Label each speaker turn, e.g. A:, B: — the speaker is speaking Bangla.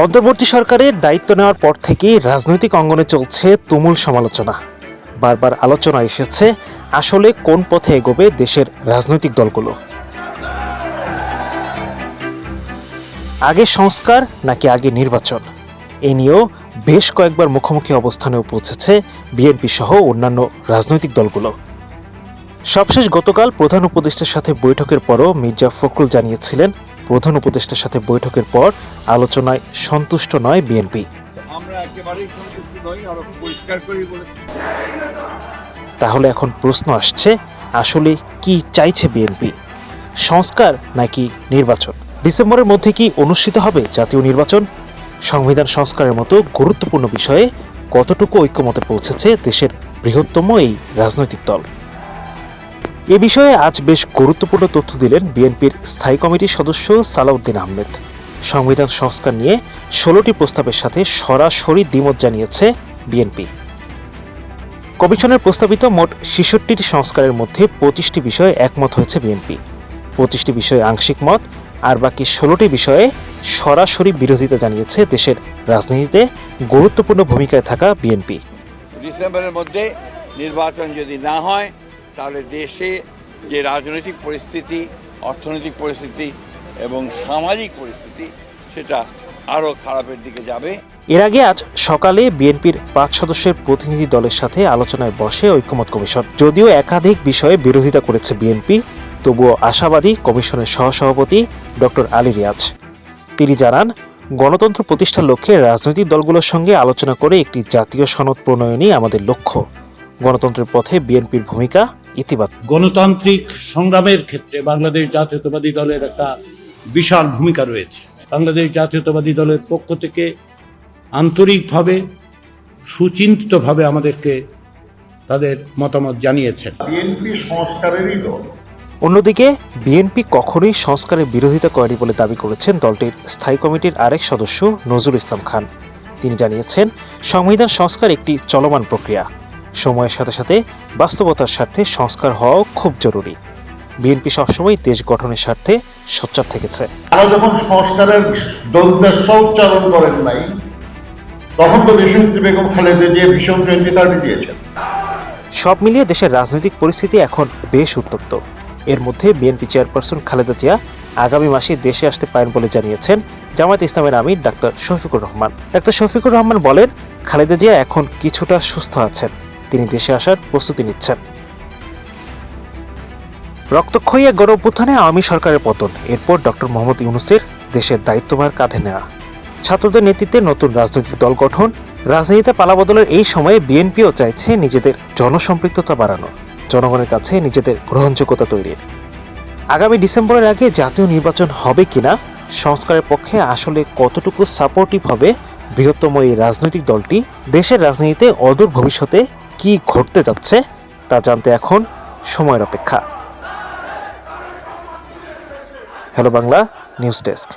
A: অন্তর্বর্তী সরকারের দায়িত্ব নেওয়ার পর থেকেই রাজনৈতিক অঙ্গনে চলছে তুমুল সমালোচনা। বারবার আলোচনা এসেছে আসলে কোন পথে এগোবে দেশের রাজনৈতিক দলগুলো। আগে সংস্কার নাকি আগে নির্বাচন? এ নিয়েও বেশ কয়েকবার মুখোমুখি অবস্থানেও পৌঁছেছে বিএনপি সহ অন্যান্য রাজনৈতিক দলগুলো। সবশেষ গতকাল প্রধান উপদেষ্টার সাথে বৈঠকের পরও মির্জা ফখরুল জানিয়েছিলেন প্রধান উপদেষ্টার সাথে বৈঠকের পর আলোচনায় সন্তুষ্ট নয় বিএনপি। তাহলে এখন প্রশ্ন আসছে আসলে কি চাইছে বিএনপি? সংস্কার নাকি নির্বাচন? ডিসেম্বরের মধ্যে কি অনুষ্ঠিত হবে জাতীয় নির্বাচন? সংবিধান সংস্কারের মতো গুরুত্বপূর্ণ বিষয়ে কতটুকু ঐক্যমতে পৌঁছেছে দেশের বৃহত্তম এই রাজনৈতিক দল? এ বিষয়ে আজ বেশ গুরুত্বপূর্ণ তথ্য দিলেন বিএনপির স্থায়ী কমিটির সদস্য সালাউদ্দিন আহমেদ। সংবিধান সংস্কার নিয়ে ষোলোটি প্রস্তাবের সাথে সরাসরি দ্বিমত জানিয়েছে বিএনপি। কমিশনের প্রস্তাবিত মোট ছেষট্টিটি সংস্কারের মধ্যে পঁচিশটি বিষয়ে একমত হয়েছে বিএনপি। পঁচিশটি বিষয়ে আংশিক মত, আর বাকি ষোলোটি বিষয়ে সরাসরি বিরোধিতা জানিয়েছে দেশের রাজনীতিতে গুরুত্বপূর্ণ ভূমিকায় থাকা বিএনপি।
B: ডিসেম্বরের মধ্যে নির্বাচন যদি না হয় তাহলে দেশে যে রাজনৈতিক পরিস্থিতি, অর্থনৈতিক পরিস্থিতি এবং সামাজিক পরিস্থিতি, সেটা আরও খারাপের দিকে যাবে।
A: এর আগে আজ সকালে বিএনপির পাঁচ সদস্যের প্রতিনিধি দলের সাথে আলোচনায় বসে ঐক্যমত কমিশন। যদিও একাধিক বিষয়ে বিরোধিতা করেছে বিএনপি, তবুও আশাবাদী কমিশনের সহসভাপতি ডক্টর আলী রিয়াজ। তিনি জানান, গণতন্ত্র প্রতিষ্ঠার লক্ষ্যে রাজনৈতিক দলগুলোর সঙ্গে আলোচনা করে একটি জাতীয় সনদ প্রণয়নই আমাদের লক্ষ্য। গণতন্ত্রের পথে বিএনপির ভূমিকা ইতিবাচক।
C: গণতান্ত্রিক সংগ্রামের ক্ষেত্রে বাংলাদেশ জাতীয়তাবাদী দলের একটা বিশাল ভূমিকা রয়েছে। বাংলাদেশ জাতীয়তাবাদী দলের পক্ষ থেকে আন্তরিকভাবে সুচিন্তিতভাবে আমাদেরকে তাদের মতামত জানিয়েছেন।
D: বিএনপি সংস্কারেরই দল।
A: অন্যদিকে বিএনপি কখনোই সংস্কারের বিরোধিতা করেনি বলে দাবি করেছেন দলটির স্থায়ী কমিটির আরেক সদস্য নজরুল ইসলাম খান। তিনি জানিয়েছেন সংবিধান সংস্কার একটি চলমান প্রক্রিয়া। সময়ের সাথে সাথে বাস্তবতার স্বার্থে সংস্কার হওয়াও খুব জরুরি। বিএনপি সবসময় দেশ গঠনের স্বার্থে সোচ্চার থেকেছে।
D: তারা যখন সংস্কারের দোদ্দেশ্য উচ্চারণ করেন নাই তখন তো দেশনেত্রী বেগম খালেদা জিয়া ভীষণ থার্টি দিয়েছেন।
A: সব মিলিয়ে দেশের রাজনৈতিক পরিস্থিতি এখন বেশ উত্তপ্ত। এর মধ্যে বিএনপি চেয়ারপারসন খালেদা জিয়া আগামী মাসে দেশে আসতে পারেন বলে জানিয়েছেন জামায়াত ইসলামের আমির ডাক্তার শফিকুর রহমান। ডাক্তার শফিকুর রহমান বলেন খালেদা জিয়া এখন কিছুটা সুস্থ আছেন। তিনি দেশে আসার প্রস্তুতি নিচ্ছেন। রক্তক্ষয়ী এক গণ অভ্যুত্থানে আওয়ামী সরকারের পতন। এরপর ডক্টর মোহাম্মদ ইউনুসের দেশের দায়িত্বভার কাঁধে নেওয়া ছাত্রদের নেতৃত্বে নতুন রাজনৈতিক দল গঠন। রাজনীতিতে পালাবদলের এই সময়ে বিএনপিও চাইছে নিজেদের জনসম্পৃক্ততা বাড়ানো। জনগণের কাছে নিজেদের গ্রহণযোগ্যতা তৈরির। আগামী ডিসেম্বরের আগে জাতীয় নির্বাচন হবে কিনা, সংস্কারের পক্ষে আসলে কতটুকু সাপোর্টিভ হবে, বৃহত্তম এই রাজনৈতিক দলটি দেশের রাজনীতিতে অদূর ভবিষ্যতে কি ঘটতে যাচ্ছে তা জানতে এখন সময়ের অপেক্ষা। Hello Bangla news desk.